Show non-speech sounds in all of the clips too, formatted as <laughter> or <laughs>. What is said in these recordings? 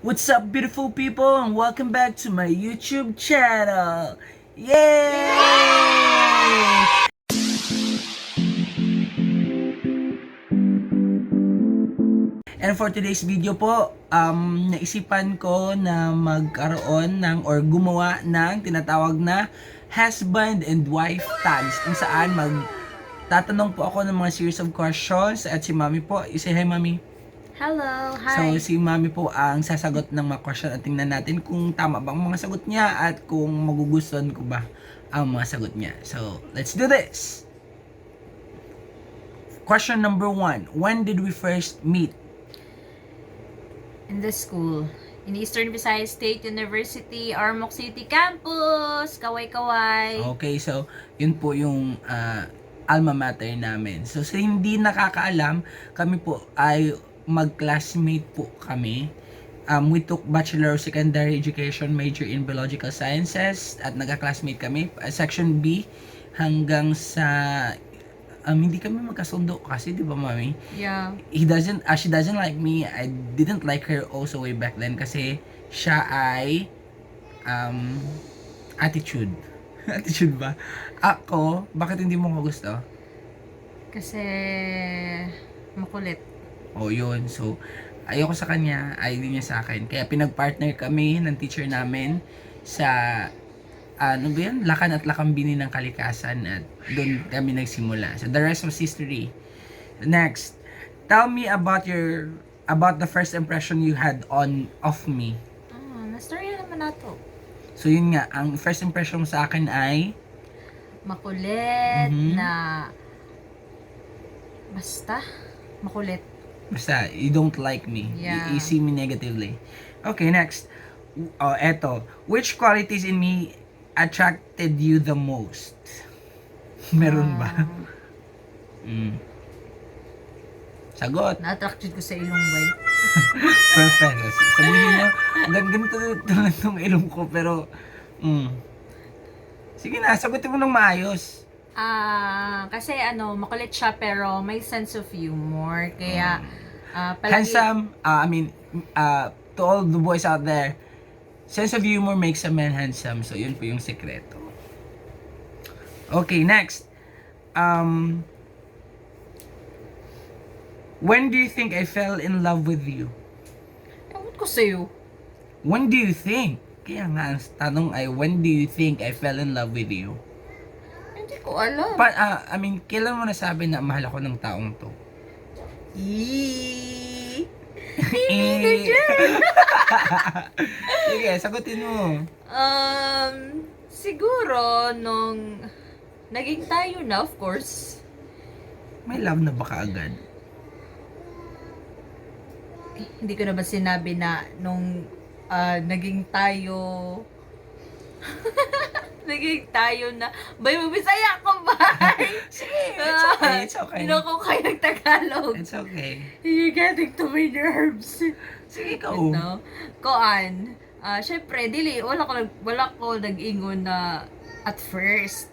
What's up, beautiful people, and welcome back to my YouTube channel. Yay! And for today's video po, um, naisipan ko na magkaroon ng or gumawa ng tinatawag na husband and wife tags kung saan mag tatanong po ako ng mga series of questions at si Mami po, say hi Mami. Hello, So hi. si Mami po ang sasagot ng mga question at tingnan natin kung tama bang mga sagot niya at kung magugustuhan ko ba ang mga sagot niya. So let's do this! Question number one. When did we first meet? In the school, in Eastern Visayas State University, Armok City Campus, Kaway-Kaway. Okay, so yun po yung ah, alma mater namin. So sa hindi nakakaalam, kami po ay mag-classmate po kami. Um, we took Bachelor of Secondary Education major in Biological Sciences at nagka-classmate kami, uh, Section B hanggang sa um, hindi kami magkasundo kasi, di ba, mami? Yeah. he doesn't uh, she doesn't like me I didn't like her also way back then kasi siya ay um attitude <laughs> attitude ba ako bakit hindi mo ko gusto Kasi makulit. Oh yun so ayoko sa kanya ayaw niya sa akin kaya pinagpartner kami ng teacher namin sa ano ba yan? Lakan at Lakambini ng Kalikasan at doon kami nagsimula. So the rest was history. Next, tell me about your about the first impression you had on of me. Ah, na-story naman nato. So yun nga, ang first impression mo sa akin ay Makulit Mhm. na basta makulit. Basta you don't like me. You- Yeah. You, see me negatively. Okay, next. Oh, eto. Which qualities in me attracted you the most? <laughs> Meron ba? Ah, Mm. Sagot. na-attracted ko sa ilong bay. <laughs> Perfect. Sabihin niyo, gan ganito lang itong ilong ko, pero, mm. Sige na, sagutin mo ng maayos. Ah, kasi ano, makulit siya pero may sense of humor. Kaya, ah, palagi... Handsome, uh, I mean, uh, to all the boys out there, sense of humor makes a man handsome. So, yun po yung sekreto. Okay, next. Um, when do you think I fell in love with you? Ewan ko sa'yo. When do you think? Kaya nga, ang tanong ay, when do you think I fell in love with you? Hindi ko alam. Pa, ah, I mean, kailan mo nasabi na mahal ako ng taong to? Eee. <laughs> Eh. <laughs> Sige, sagutin mo. Um, siguro nung naging tayo na, of course. May love na ba kaagad? Eh, hindi ko na ba sinabi na nung ah, naging tayo <laughs> naging tayo na bay mabisaya ko ba? <laughs> Sige, it's okay, it's okay. Hindi ko kayo ng Tagalog. It's okay. You're getting to my nerves. Sige, ikaw. No? Koan, ah syempre, dili, wala ko, wala ko nag-ingon na at first.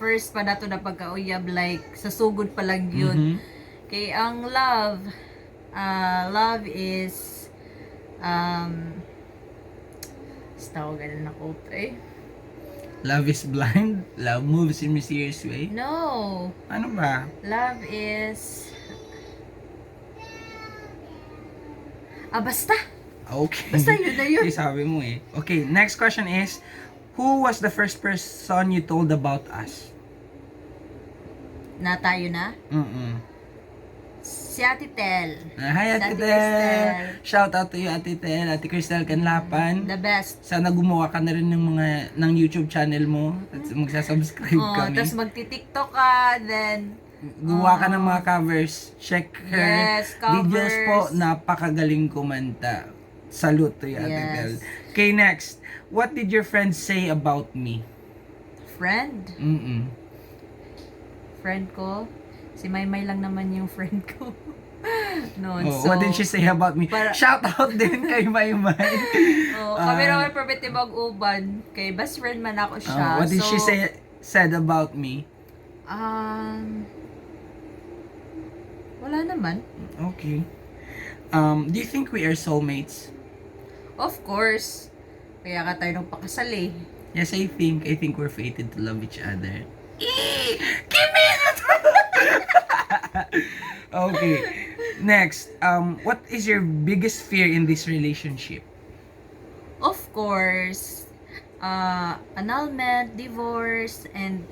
First pa na to na pagkauyab, like, sa sugod pa lang yun. Kay ang love, ah love is, um, tawagan na ko, eh. Love is blind, love moves in mysterious way. No, Ano ba? love is, ah, basta. Okay. Basta yun na yun. <laughs> Sabi mo eh. Okay, next question is, who was the first person you told about us? Na tayo na. Mm-mm. Si Ate Tel. Ah, Hi, Ate Ate Tel! Shout out to you, Ate Tel. Ate Cristel Canlapan. The best. Sana gumawa ka na rin ng mga ng YouTube channel mo at magsasubscribe Oh, kami. tapos magti-tiktok ka, then, Gumawa ka ng mga covers. Check her Yes, videos covers. po. Napakagaling kumanta. Salute to you, Ate Yes. Tel. Okay, next. What did your friends say about me? friend. Mm-mm. Friend ko. Si Maymay lang naman yung friend ko. <laughs> Noon. Oh, so, what did she say about me? para- Shout out din kay Maymay. <laughs> Oh, kami naman probete mag-uban. Kay best friend man ako siya. Oh, what did she So, say said about me? Um, wala naman. Okay. Um, do you think we are soulmates? Of course. Kaya ka tayo nung pakasal eh. Yes, I think, I think we're fated to love each other. Eh, Kimi! <laughs> okay. Next, um, what is your biggest fear in this relationship? Of course, uh, annulment, divorce, and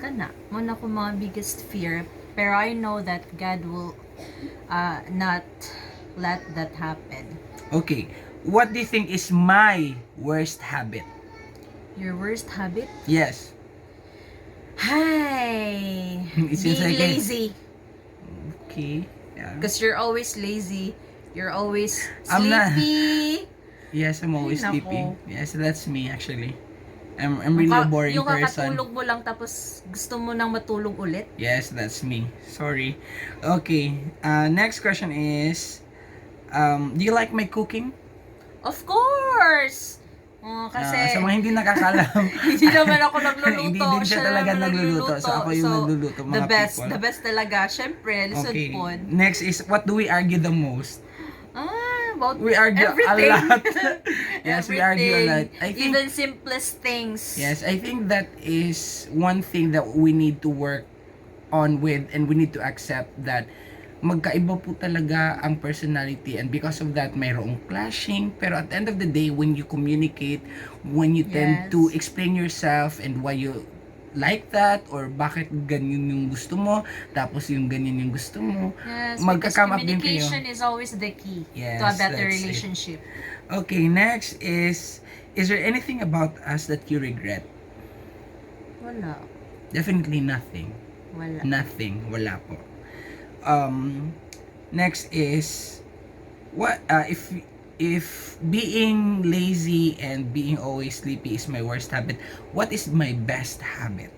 kana. Muna ko mga biggest fear. Pero I know that God will uh, not let that happen. Okay. What do you think is my worst habit? Your worst habit? Yes. Hi! It seems Being like it. lazy. Okay. Yeah. Because you're always lazy. You're always I'm not- sleepy. <laughs> Yes, I'm always Ay, nako. sleepy. Yes, that's me actually. I'm, I'm really a Ka- boring yung person. kakatulog mo lang tapos gusto mo nang matulog ulit. Yes, that's me. Sorry. Okay. Uh, next question is, um, do you like my cooking? Of course! Oh, kasi Ah, sa mga hindi nakakalam, <laughs> hindi naman ako <laughs> nagluluto. Hindi din siya lang talaga nagluluto. So, ako yung nagluluto, mga the best, people. the best talaga. Syempre, lisod okay. po. Next is, what do we argue the most? Ah, about We argue everything. a lot. <laughs> yes, we argue a lot. I think, Even simplest things. yes, I think that is one thing that we need to work on with and we need to accept that magkaiba po talaga ang personality and because of that mayroong clashing pero at the end of the day when you communicate when you tend Yes. to explain yourself and why you like that or bakit ganyan yung gusto mo tapos yung ganyan yung gusto mo Yes, Magka-come up din kayo. communication is always the key Yes, to a better that's it. relationship. okay next is is there anything about us that you regret Wala. definitely nothing Wala. Nothing. Wala po. Um, next is, what, uh, if, if being lazy and being always sleepy is my worst habit, what is my best habit?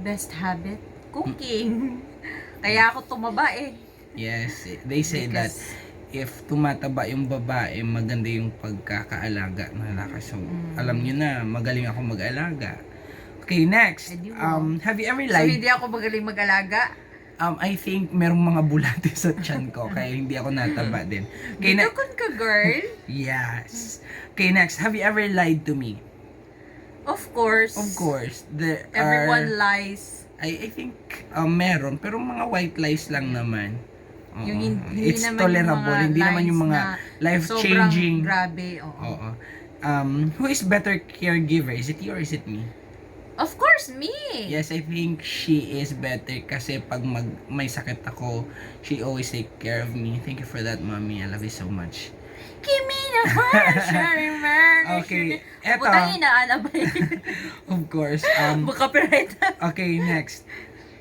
Best habit? Cooking. <laughs> Kaya ako tumaba eh. Yes, they say that Because- if tumataba yung babae, maganda yung pagkakaalaga ng lalaki. So, Mm. alam nyo na, magaling ako mag-alaga. Okay, next. Um, have you ever So, lied? hindi ako magaling mag-alaga. Um, I think merong mga bulate <laughs> sa tiyan ko, kaya hindi ako nataba din. Okay, na- ka, girl. <laughs> Yes. Okay, next. Have you ever lied to me? Of course. Of course. There Everyone are, lies. I, I think uh, meron, pero mga white lies lang naman. Oo. Yung hin- hindi It's naman yung tolerable. mga Hindi naman yung lies mga na life-changing. Sobrang grabe. Oo. Oo. Um, who is better caregiver? Is it you or is it me? Of course, me. Yes, I think she is better kasi pag mag, may sakit ako, she always take care of me. Thank you for that, mommy. I love you so much. Kimi na. <laughs> Okay, eto. Butang inaala ba yun? <laughs> Of course. Um, <laughs> Copyright. Okay, next.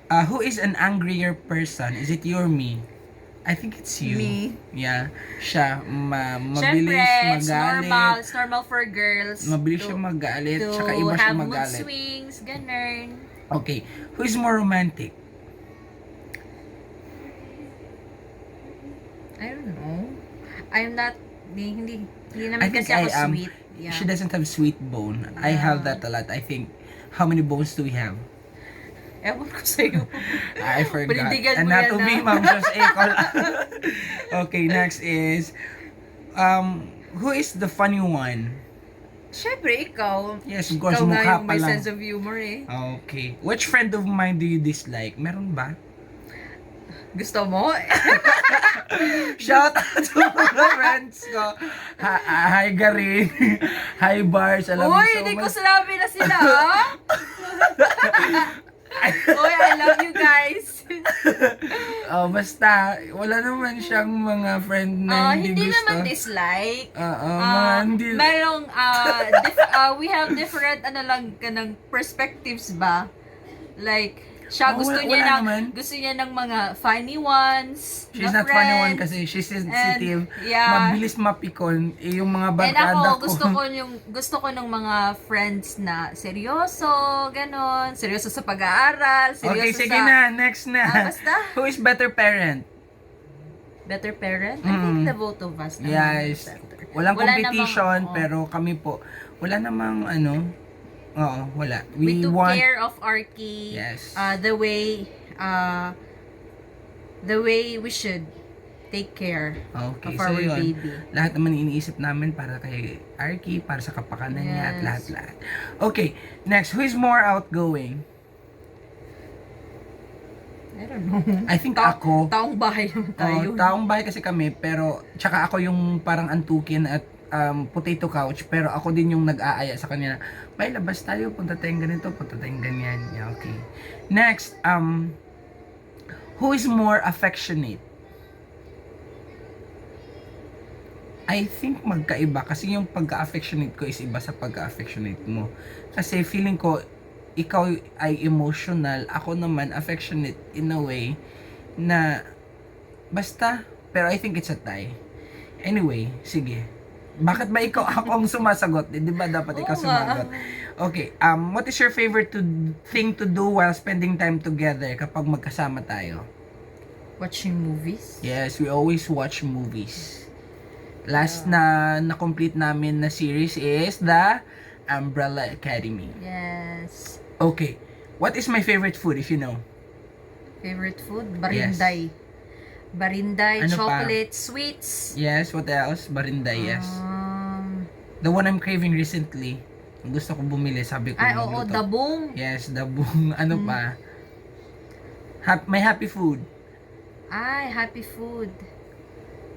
Uh, who is an angrier person? Is it you or me? I think it's you. Me. Yeah. Siya, ma mabilis Siyempre, it's magalit. normal. It's normal for girls. Mabilis to- siya magalit, to tsaka iba siya have mood magalit. swings, ganun. Okay. Who is more romantic? I don't know. I'm not, hindi, hindi, hindi naman I think kasi ako I am. sweet. Yeah. She doesn't have sweet bone. I have Yeah. that a lot. I think, how many bones do we have? Ewan ko sa'yo. I forgot. Panindigan mo Anatomy, yan, ah. ma'am. Just Ecol. <laughs> okay, next is, um, who is the funny one? Siyempre, ikaw. Yes, of course, ikaw nga mukha yung pa may lang. sense of humor eh. Okay. Which friend of mine do you dislike? Meron ba? Gusto mo? <laughs> Shout out to mga friends ko. Hi, hi Garin. Hi Bars. Love Uy, you so hindi ko sinabi na sila, <laughs> Uy, I love you guys. <laughs> Oh, basta, wala naman siyang mga friend na Ah, hindi, hindi gusto. naman dislike. Oo, mga Ah, hindi. merong, ah, dif- ah, we have different, ano lang, kanang perspectives ba? Like, siya Oh, gusto wala- niya wala ng, naman. gusto niya ng mga funny ones, She's na not funny one friends. kasi she's sensitive. And, yeah. Mabilis mapikon. Eh, yung mga And barkada ako, ko. gusto ko <laughs> yung gusto ko ng mga friends na seryoso, ganon. Seryoso sa pag-aaral, seryoso Okay, sige sa... na. Next na. Ah, basta. <laughs> Who is better parent? Better parent? I Mm. think the both of us. Yes. better. Walang Wala competition, namang- oo. pero kami po, wala namang ano, oo, wala. We, We, took want, care of Arky Yes. uh, the way uh, the way we should. take care Okay, of so our yun. baby. Lahat naman iniisip namin para kay Arky, para sa kapakanan niya at Yes. lahat-lahat. Okay, next, who is more outgoing? I don't know. I think Ta- ako. Taong bahay naman tayo. Oh, taong bahay kasi kami, pero tsaka ako yung parang antukin at um, potato couch, pero ako din yung nag-aaya sa kanya. May labas tayo, punta tayong ganito, punta tayong ganyan. Yeah, okay. Next, um, who is more affectionate? I think magkaiba kasi yung pagka-affectionate ko is iba sa pagka-affectionate mo. Kasi feeling ko, ikaw ay emotional, ako naman affectionate in a way na basta, pero I think it's a tie. Anyway, sige. Bakit ba ikaw ako ang sumasagot? Eh, Di ba dapat ikaw sumagot? Okay, um, what is your favorite to, thing to do while spending time together kapag magkasama tayo? Watching movies. Yes, we always watch movies. Last na na-complete namin na series is the Umbrella Academy. Yes. Okay. What is my favorite food if you know? Favorite food? Barinday. Barinday, Ano pa? chocolate, sweets. Yes, what else? Barinday, yes. Um, The one I'm craving recently. Gusto ko bumili, sabi ko. ay, oo, dabong. Yes, dabong. <laughs> Ano Mm. pa? Hap, my happy food. Ay, happy food.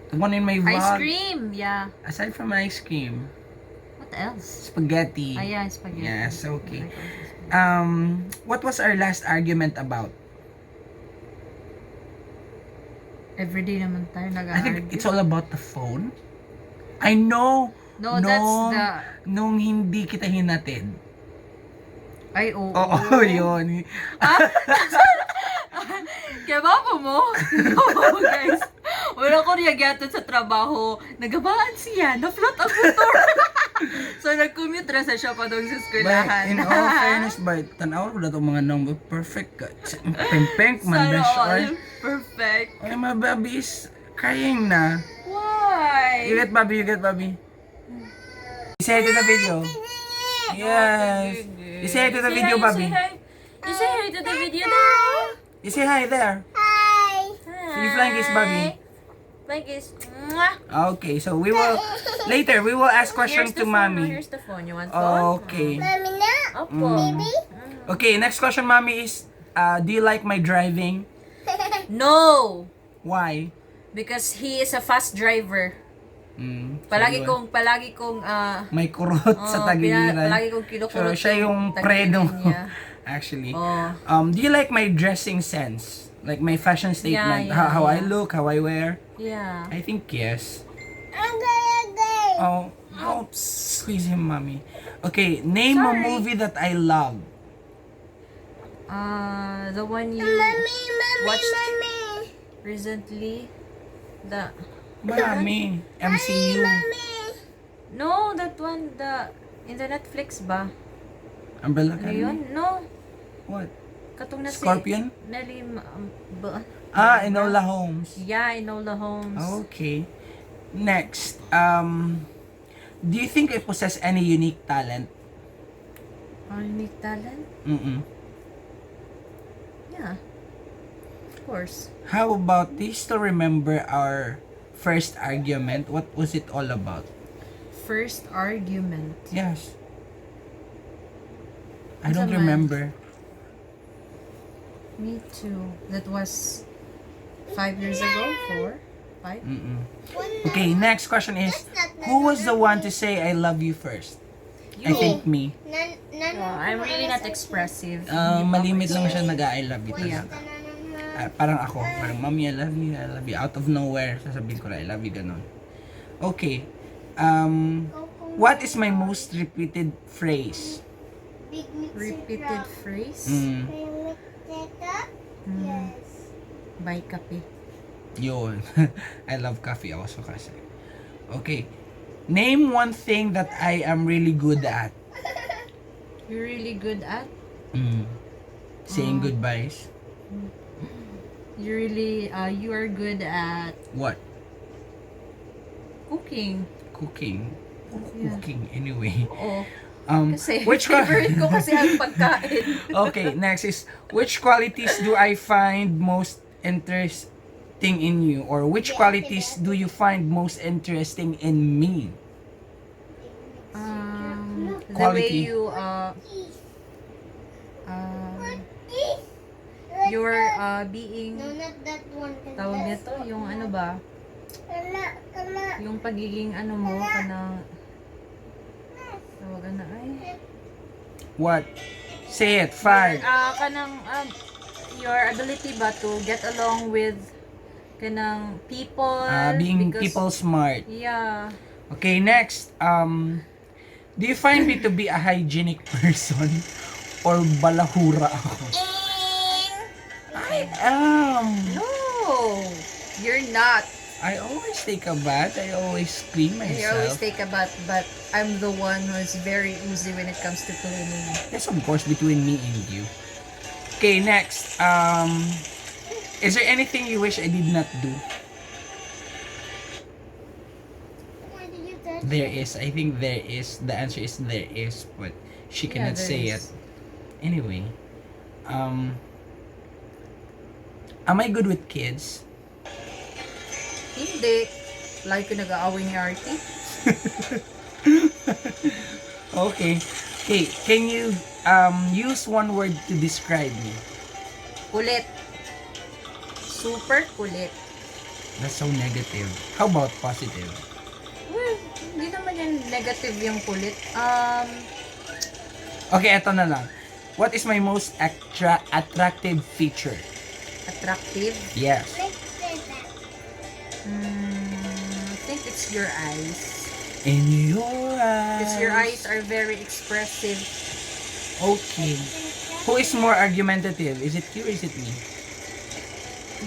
The one in my vlog. Ice cream. Yeah. Aside from ice cream, What else? spaghetti. Ay, yeah, spaghetti. Yes, okay. Um, what was our last argument about? Everyday naman tayo I nag-argue. think it's all about the phone. I know. No, that's nung- the... Nung hindi kita hinatid. Ay, oo. Oo, <laughs> yun. Kaya ba po mo? <laughs> Oo, guys. Wala ko niyagatan sa trabaho. Nagabaan siya. Na-float ang motor. <laughs> so, nag-commute na sa siya pa doon sa But eskwelahan. in all <laughs> fairness, but tanaw ko na itong mga number perfect. ka. Pempeng man na siya. all Ay, perfect. ay, my baby is crying na. Why? You get Bobby, you get Bobby. You say hi to the video. Yes. You say hi to the Say video, hi, Bobby. say hi. You say hi to the video now. You say hi there. Hi. You flying kiss, Bobby. Kiss. Mwah. Okay, so we will, <laughs> later, we will ask questions to phone. mommy. Here's the phone. You want phone? Okay. Opo. Okay, next question, mommy, is, uh, do you like my driving? <laughs> No. Why? Because he is a fast driver. Mm, so Palagi yun. kong, palagi kong, ah, May kurot sa oh, tagiliran. pina- palagi kong So, kinukurot siya yung predo. tagiliran niya. <laughs> Actually. Oh. Um, do you like my dressing sense? Like my fashion statement? yeah, how, how I yeah. look, how I wear? Yeah. I think yes. Oh, oh, squeeze him, mommy. Okay, name a Sorry. movie that I love. Uh, the one you watched recently. The Marami. MCU. no, that one the in the Netflix ba? Umbrella Ano Academy? yun? No. What? Katong na si Scorpion? Nelly Ma- um, ba? Ah, Enola Holmes. Yeah, Enola Holmes. Okay. Next, um, do you think I possess any unique talent? Oh, unique talent? Mm-mm. Yeah. Of course. How about, do you still remember our first argument? What was it all about? First argument. Yes. I don't man? remember. Me too. That was five years ago? Four? Five? Mm-mm. Okay, next question is, who was the one to say I love you first? I think me. Oh, I'm really not expressive. Uh, Hindi pa malimit lang siya nag-I love you Yeah. talaga. Ah, parang ako, parang mommy, I love you, I love you. Out of nowhere, sasabihin ko na, I love you, ganun. Okay. Um, what is my most repeated phrase? Repeated phrase? Mm, Mm. By kape. yun. <laughs> I love coffee also kasi. Okay. Name one thing that I am really good at. <laughs> You're really good at? Mm. Saying Um, goodbyes. You really, uh, you are good at What? cooking. Cooking. Yeah. Cooking anyway. Oo. Um, Kasi which favorite ko kasi ang <laughs> pagkain. okay, next is which qualities do I find most interest thing in you or which qualities do you find most interesting in me? Um, the way Quality. you, uh, um, you're, uh, being, No, not that one. tawag nito, yung ano ba, yung pagiging ano mo, kanang, tawag na ay, What? Say it, five. Ah, kanang um, your ability ba to get along with kanang people Uh, being because- people smart. Yeah. Okay, next. Um, do you find me to be a hygienic <laughs> person or balahura ako? I am. No, you're not. I always take a bath. I always clean myself. You always take a bath, but I'm the one who's very oozy when it comes to cleaning. Yes, of course, between me and you. Okay, next. Um, is there anything you wish I did not do? Why did you touch There is. I think there is. The answer is there is, but she Yeah, cannot there say is. it. Anyway, um, am I good with kids? Hindi. Like ko nag-aaway ni Artie. <laughs> Okay. Okay, can you um use one word to describe me? Kulit. Super kulit. That's so negative. How about positive? Well, hindi naman yan negative yung kulit. Um, Okay, eto na lang. What is my most attra- attractive feature? attractive. Yes. Mm, I think it's your eyes. In your eyes. Because your eyes are very expressive. Okay. Who is more argumentative? Is it you or is it me?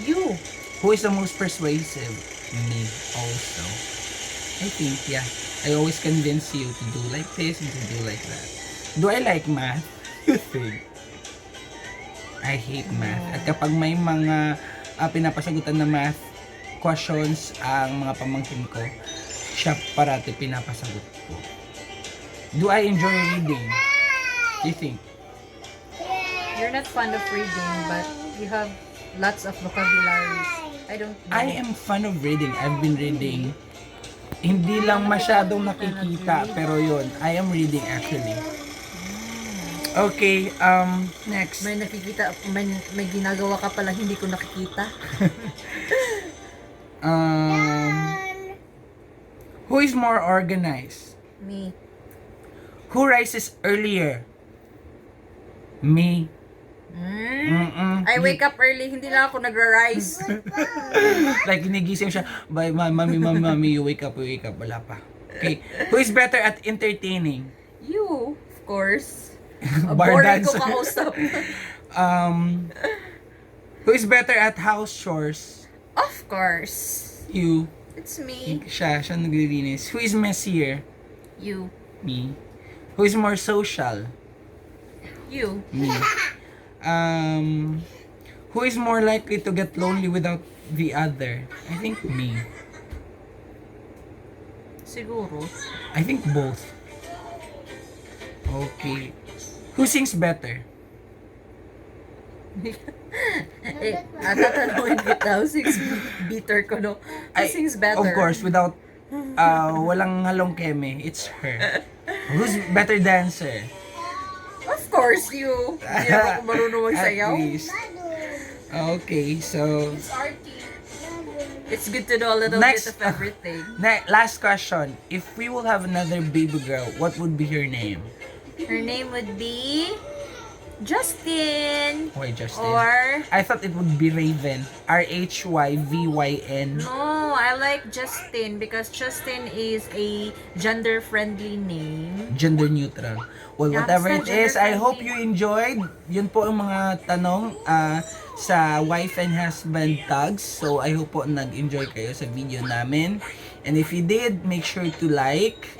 You. Who is the most persuasive? Me also. I think, yeah. I always convince you to do like this and to do like that. Do I like math? <laughs> You think? I hate math. At kapag may mga ah, pinapasagutan na math questions ang mga pamangkin ko, siya parati pinapasagot ko. Do I enjoy reading? Do you think? You're not fond of reading, but you have lots of vocabularies. I don't know. I am fan of reading. I've been reading. Hindi lang masyadong nakikita, pero yun, I am reading actually. Okay, um, next. May nakikita, may, may ginagawa ka pala hindi ko nakikita. <laughs> Um, who is more organized? Me. Who rises earlier? Me. Mm. Mm-mm. I wake up early, hindi lang ako nagra-rise. <laughs> like, ginigising siya. Bye, ma- mami, mami, mami, you wake up, you wake up. Wala pa. Okay. Who is better at entertaining? you, of course. <laughs> Bar boring ko dancer. kausap. <laughs> Um, who is better at house chores? Of course. You. It's me. Siya, siya naglilinis. Who is messier? You. Me. Who is more social? You. Me. Um, who is more likely to get lonely without the other? I think me. Siguro. I think both. Okay. Who sings better? <laughs> eh, ah, tatanungin kita, sings bitter ko, no? Who I- sings better? Of course, without uh, walang halong keme, it's her. Who's better dancer? Of course, you. Hindi ako <laughs> marunong At magsayaw. least. Okay, so It's good to know a little Next. bit of everything. <laughs> na- last question. If we will have another baby girl, what would be her name? Her name would be Justin. Why Justin? Or I thought it would be Raven. R H Y V Y N. no, I like Justin because Justin is a gender-friendly name. Gender neutral. Well, Yeah, whatever basta it is, I gender-friendly. hope you enjoyed. Yun po ang mga tanong ah, sa wife and husband tags. So, I hope po nag-enjoy kayo sa video namin. And if you did, make sure to like.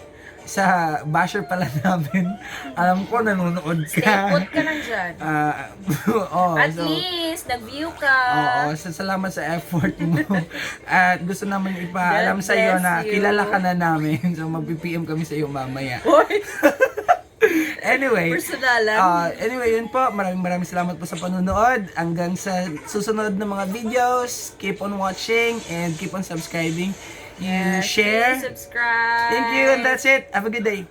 Sa basher pala <laughs> namin, alam ko nanonood Stay ka. put ka lang dyan. <laughs> Ah, <laughs> oh, At so, least, nag-view ka. Oo, sa salamat sa effort mo. At gusto naman ipaalam sa iyo na you. kilala ka na namin. So, mag-PM kami sa iyo mamaya. Anyway, Personalan. Ah, anyway, yun po. Maraming maraming salamat po sa panunood. Hanggang sa susunod na mga videos. Keep on watching and keep on subscribing. You Yes, share. subscribe. Thank you and that's it. Have a good day.